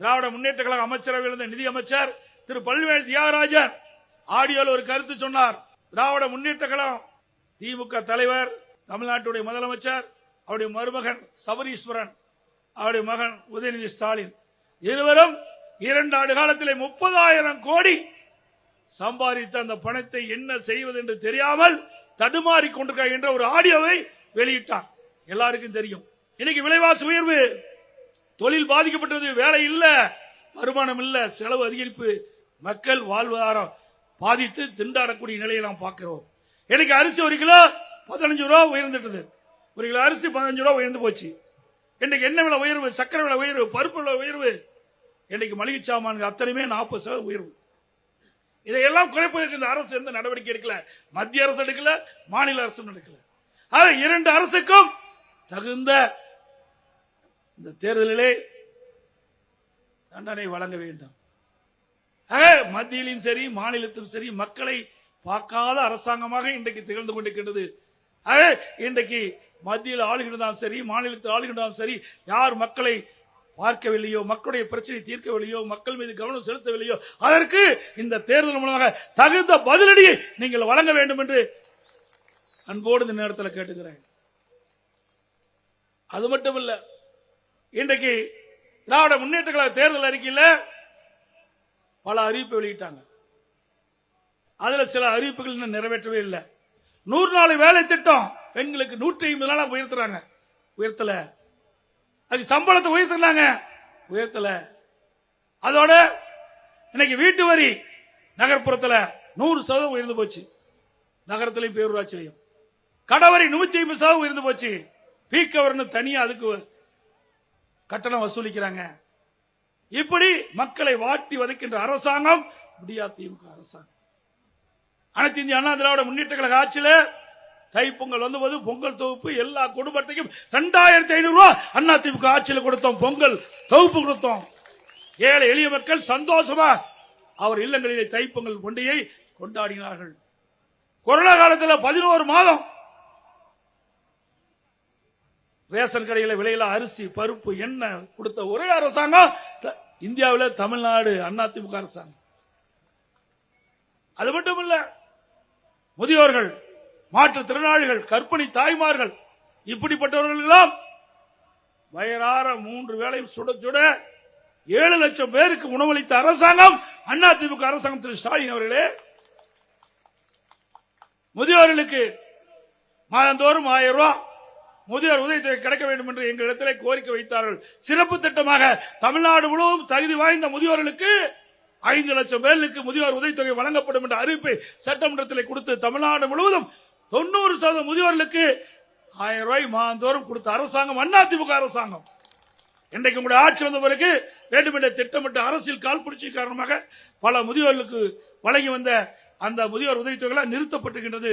திராவிட முன்னேற்ற கழக அமைச்சரவையில் இருந்த நிதி அமைச்சர் திரு பல்வேல் தியாகராஜன். ஆடியோவில் ஒரு கருத்து சொன்னார். திராவிட முன்னேற்ற கழகம் திமுக தலைவர் தமிழ்நாட்டுடைய முதலமைச்சர் அவருடைய மருமகன் சபரீஸ்வரன் அவருடைய மகன் உதயநிதி ஸ்டாலின். இருவரும் இரண்டு ஆண்டு காலத்தில் முப்பதாயிரம் கோடி சம்பாதித்த அந்த பணத்தை என்ன செய்வது என்று தெரியாமல் தடுமாறி கொண்டிருக்க என்ற ஒரு ஆடியோவை வெளியிட்டார். எல்லாருக்கும் தெரியும். இன்னைக்கு விலைவாசி உயர்வு தொழில் பாதிக்கப்பட்டது வேலை இல்ல வருமானம் இல்ல செலவு அதிகரிப்பு மக்கள் வாழ்வாதாரம் பாதித்து திண்டாடக்கூடிய நிலையை நாம் பார்க்கிறோம். எனக்கு அரிசி ஒரு கிலோ பதினஞ்சு ரூபா உயர்ந்துட்டது. ஒரு கிலோ அரிசி பதினஞ்சு ரூபா உயர்ந்து போச்சு. இன்னைக்கு என்ன விலை உயர்வு? சக்கரை விலை உயர்வு பருப்பு விலை உயர்வு. இன்னைக்கு மளிகை சாமான்கள் அத்தனையுமே நாற்பது சதவீதம் உயர்வு. இதையெல்லாம் குறைப்பதற்கு இந்த அரசு எந்த நடவடிக்கை எடுக்கல? மத்திய அரசு எடுக்கல மாநில அரசும் எடுக்கல. ஆக இரண்டு அரசுக்கும் தகுந்த இந்த தேர்தலிலே தண்டனை வழங்க வேண்டும். ஆக மத்தியிலும் சரி மாநிலத்திலும் சரி மக்களை பார்க்காத அரசாங்கமாக இன்றைக்கு திகழ்ந்து கொண்டிருக்கின்றது. ஆக இன்றைக்கு மத்தியில் ஆளுகின்றதாலும் சரி மாநிலத்தில் ஆளுகின்றதாலும் சரி யார் மக்களை பார்க்கவில்லையோ மக்களுடைய பிரச்சனை தீர்க்கவில்லையோ மக்கள் மீது கவனம் செலுத்தவில்லையோ அதற்கு இந்த தேர்தல் மூலமாக தகுந்த பதிலடியை நீங்கள் வழங்க வேண்டும் என்று அன்போடு இந்த நேரத்தில் கேட்டுக்கிறேன். அது மட்டும் இல்லை இன்றைக்கு திராவிட முன்னேற்ற கழக தேர்தல் அறிக்கையில பல அறிவிப்பு வெளியிட்டாங்க. அதுல சில அறிவிப்புகள் இன்னும் நிறைவேற்றவே இல்லை. நூறு நாள் வேலை திட்டம் பெண்களுக்கு நூற்றி ஐம்பது நாளா உயர்த்துறாங்க. உயர்த்தல. அதுக்கு சம்பளத்தை உயர்த்தினாங்க. உயர்த்தல. அதோட இன்னைக்கு வீட்டு வரி நகர்ப்புறத்துல நூறு சதவீதம் உயர்ந்து போச்சு. நகரத்திலையும் பேரூராட்சியிலையும். கடவரி நூத்தி ஐம்பது சதவீதம் உயர்ந்து போச்சு. பீக்கவர்னு தனியா அதுக்கு கட்டணம் வசூலிக்கிறாங்க. இப்படி மக்களை வாட்டி வதைக்கின்ற அரசாங்கம் முடியா திமுக அரசாங்கம்? அனைத்து இந்திய அண்ணா திராவிட முன்னேற்ற கழக ஆட்சியில தைப்பொங்கல் வந்தபோது பொங்கல் தொகுப்பு எல்லா குடும்பத்தையும் ரெண்டாயிரத்தி ஐநூறு ரூபாய் அண்ணா திமுக ஆட்சியில் கொடுத்தோம். பொங்கல் தொகுப்பு கொடுத்தோம். ஏழை எளிய மக்கள் சந்தோஷமா அவர் இல்லங்களிலே தைப்பொங்கல் கொண்டையை கொண்டாடினார்கள். கொரோனா காலத்தில் பதினோரு மாதம் ரேஷன் கடையில விலையில அரிசி பருப்பு எண்ணெய் கொடுத்த ஒரே அரசாங்கம் இந்தியாவில் தமிழ்நாடு தமிழ்நாடு அதிமுக அரசாங்கம். அது மட்டும் இல்ல முதியோர்கள் மாற்றுத்திறனாளிகள் கற்பிணி தாய்மார்கள் இப்படிப்பட்டவர்கள் எல்லாம் வயறார மூன்று வேளை சுட சுட ஏழு லட்சம் பேருக்கு உணவளித்த அரசாங்கம் அதிமுக அரசாங்கம் திரு ஸ்டாலின் அவர்களே. முதியோர்களுக்கு மாதந்தோறும் ஆயிரம் ரூபாய் முதியோர் உதவித்தொகை கிடைக்க வேண்டும் என்று எங்களிடத்திலே கோரிக்கை வைத்தார்கள். சிறப்பு திட்டமாக தமிழ்நாடு முழுவதும் தகுதி வாய்ந்த முதியோர்களுக்கு ஐந்து லட்சம் பேருக்கு முதியோர் உதவித்தொகை வழங்கப்படும் என்ற அறிவிப்பை சட்டமன்றத்தில் கொடுத்து தமிழ்நாடு முழுவதும் தொண்ணூறு சதவீதம் முதியோர்களுக்கு ஆயிரம் ரூபாய் மாதந்தோறும் கொடுத்த அரசாங்கம் அதிமுக அரசாங்கம். இன்றைக்கு உங்களுடைய ஆட்சி வந்த பிறகு வேண்டுமென்ற திட்டமிட்ட அரசியல் கால்பிடிச்சி காரணமாக பல முதியோர்களுக்கு வழங்கி வந்த அந்த முதியோர் உதவித்தொகை நிறுத்தப்பட்டிருக்கின்றது.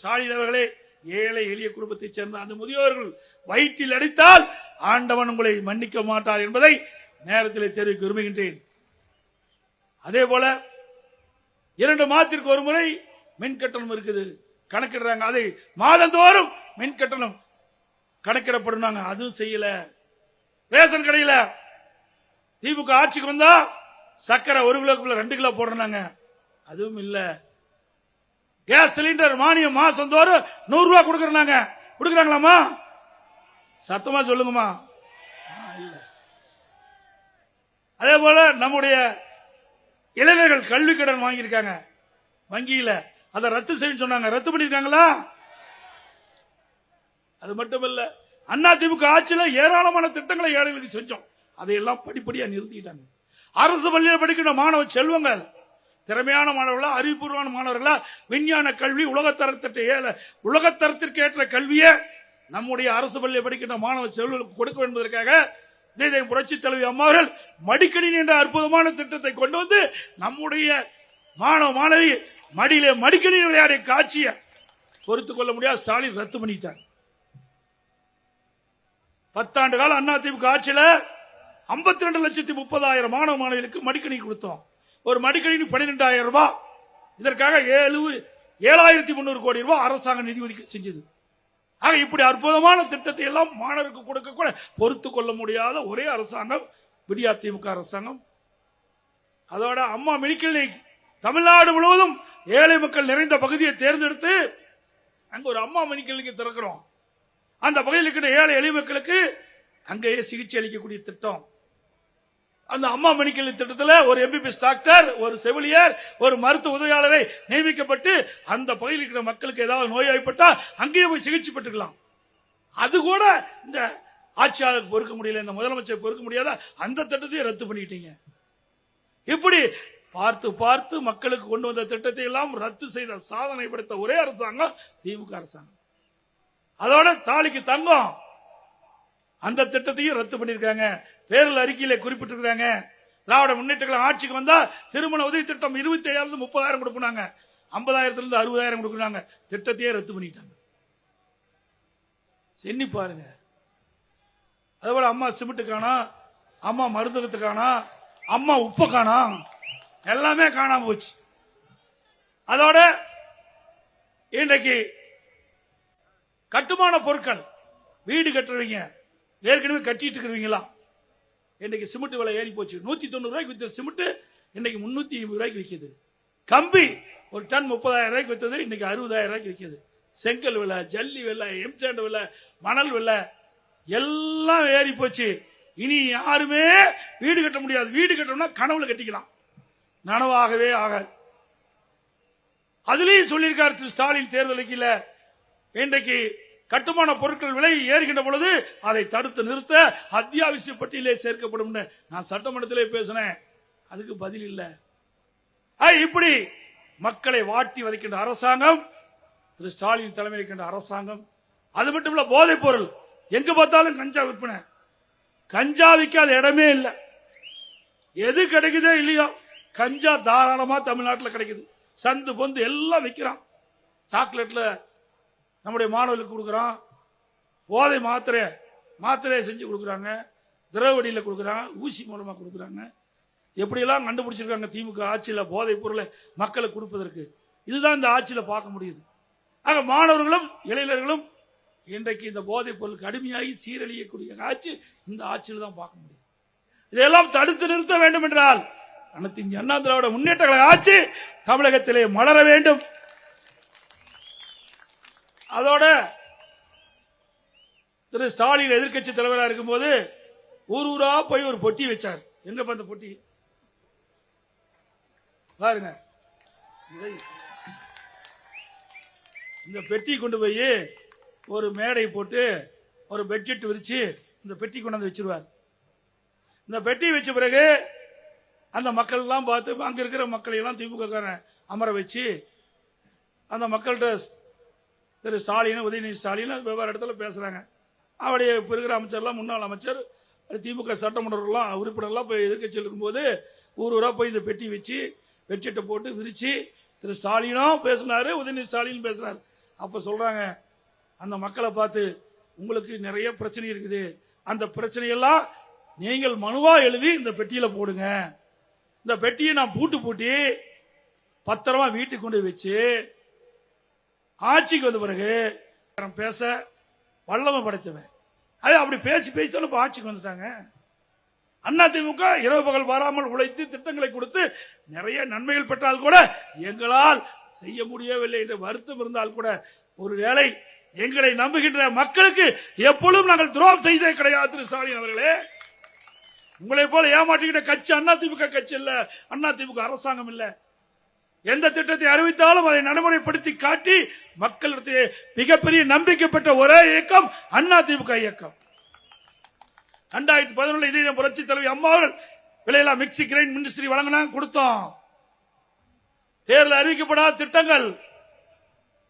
ஸ்டாலின் அவர்களே ஏழை எளிய குடும்பத்தைச் சேர்ந்த அந்த முதியோர்கள் வயிற்றில் அடித்தால் ஆண்டவன் உங்களை மன்னிக்க மாட்டார் என்பதை நேரத்தில் தெரிவிக்க விரும்புகின்றேன். அதே போல இரண்டு மாதத்திற்கு ஒரு முறை மின் கட்டணம் இருக்குது. கணக்கிடுறாங்க. அதை மாதந்தோறும் மின் கட்டணம் கணக்கிடப்படும் அதுவும் செய்யல. ரேஷன் கடையில திமுக ஆட்சிக்கு வந்தா சக்கரை ஒரு கிலோக்குள்ள ரெண்டு கிலோ போடுறாங்க அதுவும் இல்லை. கேஸ் சிலிண்டர் மானியம் மாசம் தோறும் நூறு ரூபாய் கொடுக்கறாங்க கொடுக்கறாங்களாமா சத்தமா சொல்லுங்கம்மா. அதே போல நம்முடைய இளைஞர்கள் கல்வி கடன் வாங்கியிருக்காங்க. வங்கியில. அதை ரத்து செய்ய சொன்னாங்க. ரத்து பண்ணிருக்காங்களா அது மட்டுமல்ல அண்ணா திமுக ஆட்சியில் ஏராளமான திட்டங்களை ஏழைகளுக்கு செஞ்சோம். அதையெல்லாம் படிப்படியா நிறுத்திட்டாங்க. அரசு பள்ளியில் படிக்கிற மாணவ செல்வங்கள் திறமையான மாணவர்களா அறிவுபூர்வமான மாணவர்களா விஞ்ஞான கல்வி உலகத்தரத்திற்கு ஏல உலகத்தரத்திற்கு ஏற்ற கல்வியை நம்முடைய அரசு பள்ளியில் படிக்கின்ற மாணவ செல்வர்களுக்கு கொடுக்க என்பதற்காக இதை புரட்சி தலைவி அம்மாவர்கள் மடிக்கணினி என்ற அற்புதமான திட்டத்தை கொண்டு வந்து நம்முடைய மாணவ மாணவி மடியிலே மடிக்கணினி விளையாடிய காட்சியை பொறுத்துக் கொள்ள முடியாது. ஸ்டாலின் ரத்து பண்ணிட்டார். பத்தாண்டு கால அண்ணா ஆட்சியில் ஐம்பத்தி ரெண்டு லட்சத்தி முப்பதாயிரம் மாணவ மாணவிகளுக்கு மடிக்கணி கொடுத்தோம். ஒரு மடிக்கணினி பன்னிரெண்டாயிரம் ரூபாய். இதற்காக ஏழு ஏழாயிரத்தி முன்னூறு கோடி ரூபாய் அரசாங்கம் நிதி ஒதுக்கீடு செஞ்சது. ஆக இப்படி அற்புதமான திட்டத்தை எல்லாம் மாணவருக்கு கொடுக்க கூட பொறுத்து கொள்ள முடியாத ஒரே அரசாங்கம் விடியா திமுக அரசாங்கம். அதோட அம்மா மெடிக்கல் தமிழ்நாடு முழுவதும் ஏழை மக்கள் நிறைந்த பகுதியை தேர்ந்தெடுத்து அங்க ஒரு அம்மா மெடிக்கல் திறக்கிறோம். அந்த பகுதியில் இருக்கிற ஏழை எளிய மக்களுக்கு அங்கேயே சிகிச்சை அளிக்கக்கூடிய திட்டம். அந்த அம்மா மணிக்கல் திட்டத்தில் ஒரு எம்பிபிஎஸ் டாக்டர் ஒரு செவிலியர் ஒரு மருத்துவ உதவியாளரை நியமிக்கப்பட்டு அந்த பகுதியில் இருக்கிற மக்களுக்கு ஏதாவது நோய்வாய்ப்பட்டா அங்கேயே போய் சிகிச்சை பெற்றுக்கலாம். அது கூட இந்த ஆட்சியாளருக்கு பொறுக்க முடியல இந்த முதலமைச்சர் பொறுக்க முடியாத? அந்த திட்டத்தையும் ரத்து பண்ணிட்டீங்க இப்படி பார்த்து பார்த்து மக்களுக்கு கொண்டு வந்த திட்டத்தை எல்லாம் ரத்து செய்த சாதனை படுத்த ஒரே அரசாங்கம் திமுக அரசாங்கம். அதோட தாலிக்கு தங்கம். அந்த திட்டத்தையும் ரத்து பண்ணிருக்காங்க தேர்தல் அறிக்கையில குறிப்பிட்டிருக்காங்க திராவிட முன்னேற்றங்கள் ஆட்சிக்கு வந்தா திருமண உதவி திட்டம் இருபத்தி ஐயாயிரம் முப்பதாயிரம் கொடுக்குறாங்க ஐம்பதாயிரத்துல இருந்து அறுபதாயிரம் கொடுக்குறாங்க. திட்டத்தையே ரத்து பண்ணிட்டாங்க. சென்னி பாருங்க. அதுபோல அம்மா சிமெண்ட் காணோம் அம்மா மருந்தகத்து காணோம் அம்மா உப்பு காணோம் எல்லாமே காணாம போச்சு. அதோட இன்றைக்கு கட்டுமான பொருட்கள் வீடு கட்டுறவங்க ஏற்கனவே கட்டிட்டு இருக்கிறவங்களாம் இன்னைக்கு சிமெண்ட் விலை ஏறி போச்சு. நூத்தி தொண்ணூறு ரூபாய்க்கு வித்த சிமெண்ட் இன்னைக்கு முன்னூத்தி ஐம்பது ரூபாய்க்கு விற்கிது கம்பி ஒரு டன் முப்பதாயிரம் ரூபாய்க்கு வித்தது இன்னைக்கு அறுபதாயிரம் ரூபாய்க்கு விற்கிது செங்கல் விலை ஜல்லி விலை எம்சாண்ட் விலை மணல் விலை எல்லாம் ஏறி போச்சு. இனி யாருமே வீடு கட்ட முடியாது. வீடு கட்டணும்னா கனவுல கட்டிக்கலாம். நனவாகவே ஆகாது. அதுலயும் சொல்லியிருக்காரு திரு ஸ்டாலின் தேர்தலுக்கு இன்றைக்கு கட்டுமான பொருட்கள் விலை ஏறுகின்ற பொழுது அதை தடுத்து நிறுத்த அத்தியாவசிய பட்டியலே சேர்க்கப்படும் நான் சட்டமன்றத்திலே பேசினேன். அதுக்கு பதில் இல்லை. இப்படி மக்களை வாட்டி வதைக்கின்ற அரசாங்கம் திரு ஸ்டாலின் தலைமையில் இருக்கின்ற அரசாங்கம் அது மட்டும் இல்ல போதைப் பொருள். எங்க பார்த்தாலும் கஞ்சா விற்பனை. கஞ்சா விற்காத இடமே இல்லை. எது கிடைக்குதோ இல்லையோ கஞ்சா தாராளமா தமிழ்நாட்டில் கிடைக்குது. சந்து பொந்து எல்லாம் விற்கிறான் சாக்லேட்ல நம்முடைய மாணவர்களுக்கு கொடுக்குறான். போதை மாத்திரை மாத்திரையை செஞ்சு கொடுக்குறாங்க. திரவடியில் கொடுக்குறாங்க. ஊசி மூலமாக கொடுக்குறாங்க. எப்படியெல்லாம் கண்டுபிடிச்சிருக்காங்க திமுக ஆட்சியில் போதைப் பொருளை மக்களுக்கு கொடுப்பதற்கு? இதுதான் இந்த ஆட்சியில் பார்க்க முடியுது. ஆக மாணவர்களும் இளைஞர்களும் இன்றைக்கு இந்த போதைப் பொருள் கடுமையாகி சீரழியக்கூடிய ஆட்சி இந்த ஆட்சியில் தான் பார்க்க முடியும் இதையெல்லாம் தடுத்து நிறுத்த வேண்டும் என்றால் அனைத்து இந்திய அண்ணா திராவிட முன்னேற்ற கழக ஆட்சி தமிழகத்திலே மலர வேண்டும். அதோட திரு ஸ்டாலின் எதிர்க்கட்சி தலைவராக இருக்கும்போது ஊர் ஊரா போய் ஒரு பொட்டி வச்சார். எங்க அந்த பொட்டி? பாருங்க. இந்த பெட்டி கொண்டு போய் ஒரு மேடை போட்டு ஒரு பெட்ஷீட் விரிச்சு இந்த பெட்டி கொண்டு வந்து வச்சிருவார். இந்த பெட்டி வச்ச பிறகு அந்த மக்கள் எல்லாம் பார்த்து அங்க இருக்கிற மக்களை எல்லாம் திமுக காரன் அமர வச்சு அந்த மக்கள்கிட்ட திரு ஸ்டாலின் உதயநிதி ஸ்டாலின் வெவ்வேறு இடத்துல பேசுகிறாங்க அவருடைய பெருகிற இருக்கிற அமைச்சர்லாம் முன்னாள் அமைச்சர் திமுக சட்டமன்றம்லாம் உறுப்பினர்லாம் போய் எதிர்க்கட்சியில் இருக்கும்போது ஊர் ஊராக போய் இந்த பெட்டி வச்சு பெட்ஷீட்டை போட்டு விரித்து திரு ஸ்டாலினும் பேசினார் உதயநிதி ஸ்டாலின் பேசினார். அப்போ சொல்கிறாங்க அந்த மக்களை பார்த்து உங்களுக்கு நிறைய பிரச்சனை இருக்குது. அந்த பிரச்சனையெல்லாம் நீங்கள் மனுவாக எழுதி இந்த பெட்டியில் போடுங்க. இந்த பெட்டியை நான் பூட்டு பூட்டி பத்திரமா வீட்டுக்கு கொண்டு வச்சு ஆட்சிக்கு வந்த பிறகு பேச வல்லமை படைத்தவன். அது அப்படி பேசி பேசி தானே இப்போ ஆட்சிக்கு வந்துட்டாங்க. அண்ணா இரவு பகல் வராமல் உழைத்து திட்டங்களை கொடுத்து நிறைய நன்மைகள் பெற்றால் கூட எங்களால் செய்ய முடியவில்லை என்று வருத்தம் இருந்தால் கூட ஒருவேளை எங்களை நம்புகின்ற மக்களுக்கு எப்பொழுதும் நாங்கள் துரோகம் செய்தே கிடையாது திரு ஸ்டாலின் அவர்களே. உங்களை போல ஏமாற்றிக்கிட்ட கட்சி அண்ணா கட்சி இல்ல அண்ணா அரசாங்கம் இல்லை. எந்த திட்டத்தை அறிவித்தாலும் அதை நடைமுறைப்படுத்தி காட்டி மக்களிடத்திலே மிகப்பெரிய நம்பிக்கை பெற்ற ஒரே இயக்கம் அண்ணா திமுக இயக்கம். ரெண்டாயிரத்தி பதினொன்று இதே புரட்சி தலைவி அம்மாவர்கள் விலையெல்லாம் மிக்சி கிரைண்ட் மினிஸ்ட்ரி வழங்கினாங்க கொடுத்தோம். தேர்தல் அறிவிக்கப்படாத திட்டங்கள்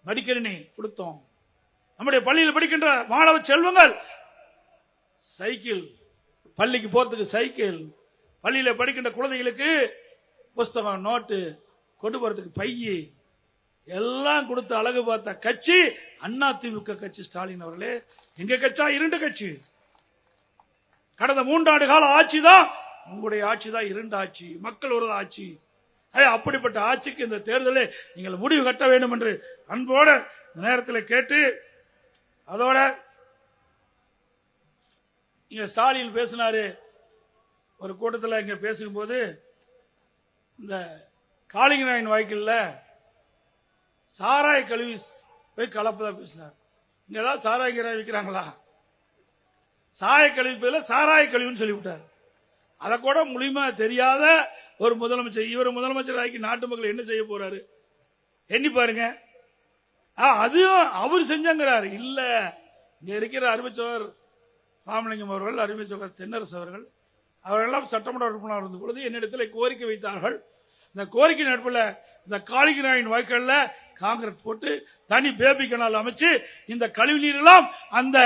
மடிக்கணினி கொடுத்தோம். நம்முடைய பள்ளியில் படிக்கின்ற மாணவ செல்வங்கள் சைக்கிள் பள்ளிக்கு போறதுக்கு சைக்கிள் பள்ளியில் படிக்கின்ற குழந்தைகளுக்கு புஸ்தகம் நோட்டு கொண்டு போறதுக்கு பையி. எல்லாம் கொடுத்து அழகு பார்த்த கட்சி அண்ணா திமுக கட்சி ஸ்டாலின் அவர்களே எங்க கட்சா? இரண்டு கட்சி. கடந்த மூன்றாண்டு கால ஆட்சி தான் உங்களுடைய ஆட்சி தான் இரண்டு ஆட்சி. மக்கள் ஒரு ஆட்சி. அப்படிப்பட்ட ஆட்சிக்கு இந்த தேர்தலில் நீங்கள் முடிவு கட்ட வேண்டும் என்று அன்போட நேரத்தில் கேட்டு அதோட இங்க ஸ்டாலின் பேசினாரு. ஒரு கூட்டத்தில் இங்க பேசும்போது இந்த காளிங்கநாயன் வாய்க்கல்ல சாராய கழுவி போய் கலப்பதா பேசினார். இங்க ஏதாவது சாராய கீராய் விற்கிறாங்களா சாய கழிவு பேர்ல சாராய கழிவுன்னு சொல்லிவிட்டார். அதை கூட முழுமையா தெரியாத ஒரு முதலமைச்சர் இவர் முதலமைச்சர் ஆக்கி நாட்டு மக்கள் என்ன செய்ய போறாரு? எண்ணி பாருங்க. ஆ, அவர் செஞ்சங்கிறாரு. இல்ல இங்க இருக்கிற அறிவிச்சவர் ராமலிங்கம் அவர்கள் அறிவிச்சவர் தென்னரசு அவர்கள் அவர்களெல்லாம் சட்டமன்ற உறுப்பினர் இருந்த பொழுது என்னிடத்தில் கோரிக்கை வைத்தார்கள். இந்த கோரிக்கை நடுப்பில் இந்த காளிகராயின் வாய்க்காலில் காங்கிரஸ் போட்டு தனி பேபி கனால் அமைச்சு இந்த கழிவு நீர் எல்லாம் அந்த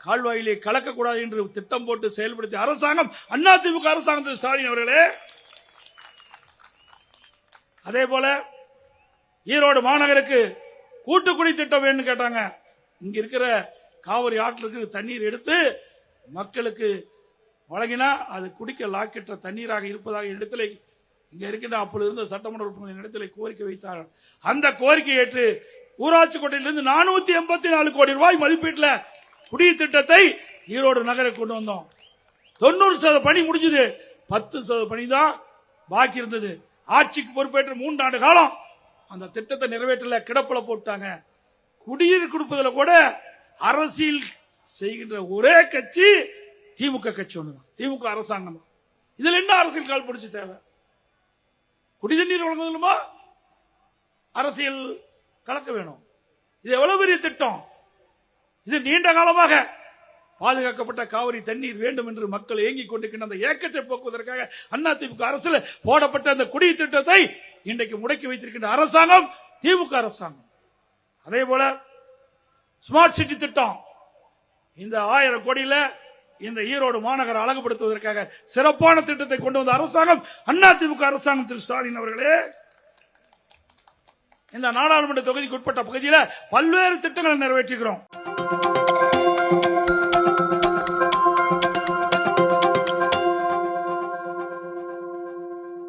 கால்வாயிலே கலக்கக்கூடாது என்று திட்டம் போட்டு செயல்படுத்திய அரசாங்கம் அதிமுக அரசாங்கம் திரு ஸ்டாலின் அவர்களே. அதே போல ஈரோடு மாநகருக்கு கூட்டுக்குடி திட்டம் வேணும்னு கேட்டாங்க. இங்க இருக்கிற காவிரி ஆற்றிற்கு தண்ணீர் எடுத்து மக்களுக்கு வழங்கினா அது குடிக்க லாக்கிட்ட தண்ணீராக இருப்பதாக இடத்திலே இங்க இருக்கின்ற அப்பொழுது இருந்த சட்டமன்ற உறுப்பினர் இடத்திலே கோரிக்கை வைத்தார்கள். அந்த கோரிக்கை ஏற்று ஊராட்சி கோட்டையிலிருந்து நானூத்தி எண்பத்தி நாலு கோடி ரூபாய் மதிப்பீட்டில் குடியீர் திட்டத்தை ஈரோடு நகருக்கு கொண்டு வந்தோம். தொண்ணூறு சதவீத பணி முடிஞ்சது. பத்து சதவீத பணி தான் பாக்கி இருந்தது. ஆட்சிக்கு பொறுப்பேற்ற மூன்றாண்டு காலம் அந்த திட்டத்தை நிறைவேற்றல கிடப்பில் போட்டாங்க. குடிநீர் கொடுப்பதில் கூட அரசியல் செய்கின்ற ஒரே கட்சி திமுக கட்சி ஒண்ணுதான். திமுக அரசாங்கம் தான். இதுல என்ன அரசியல் கால் பிடிச்சி தேவை? குடிநீர் வழங்குதலுமா அரசியல் கலக்க வேணும். இது எவ்வளவு பெரிய திட்டம்? இது நீண்ட காலமாக பாதுகாக்கப்பட்ட காவிரி தண்ணீர் வேண்டும் என்று மக்கள் ஏங்கிக் கொண்டிருக்கின்ற அந்த ஏக்கத்தை போக்குவதற்காக அதிமுக அரசில் போடப்பட்ட அந்த குடி திட்டத்தை இன்றைக்கு முடக்கி வைத்திருக்கின்ற அரசாங்கம் திமுக அரசாங்கம். அதே போல ஸ்மார்ட் சிட்டி திட்டம். இந்த ஆயிரம் கோடியில இந்த ஈரோடு மாநகர அழகுபடுத்துவதற்காக சிறப்பான திட்டத்தை கொண்டு வந்த அரசாங்கம் அதிமுக அரசாங்கம் திரு ஸ்டாலின் அவர்களே. இந்த நாடாளுமன்ற தொகுதிக்கு உட்பட்ட பகுதியில் பல்வேறு திட்டங்களை நிறைவேற்றுகிறோம்